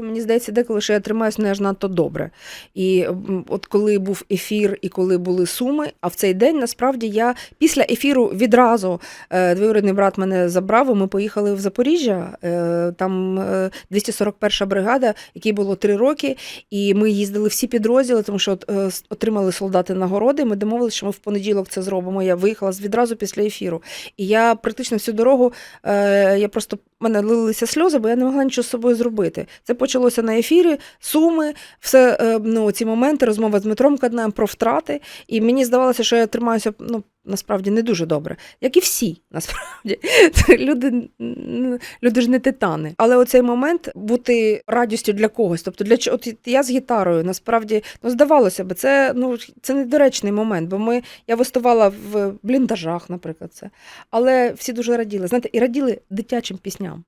Мені здається, деколи що я тримаюсь не аж надто добре. І от коли був ефір і коли були суми, а в цей день насправді я після ефіру відразу е, двоюрідний брат мене забрав, і ми поїхали в Запоріжжя. Е, там е, 241 бригада, якій було три роки, і ми їздили всі підрозділи, тому що от, е, отримали солдати нагороди. Ми домовилися, що ми в понеділок це зробимо. Я виїхала відразу після ефіру. І я практично всю дорогу е, я просто мене лилися сльози, бо я не могла нічого з собою зробити. Це почалося на ефірі, суми, все е, ну, ці моменти, розмова з Дмитром Каднаєм про втрати. І мені здавалося, що я тримаюся ну, насправді не дуже добре, як і всі, насправді. Люди, люди ж не титани. Але оцей момент бути радістю для когось. Тобто, для от я з гітарою, насправді, ну здавалося б, це ну це недоречний момент, бо ми я виступала в бліндажах, наприклад, це. Але всі дуже раділи. Знаєте, і раділи дитячим пісням.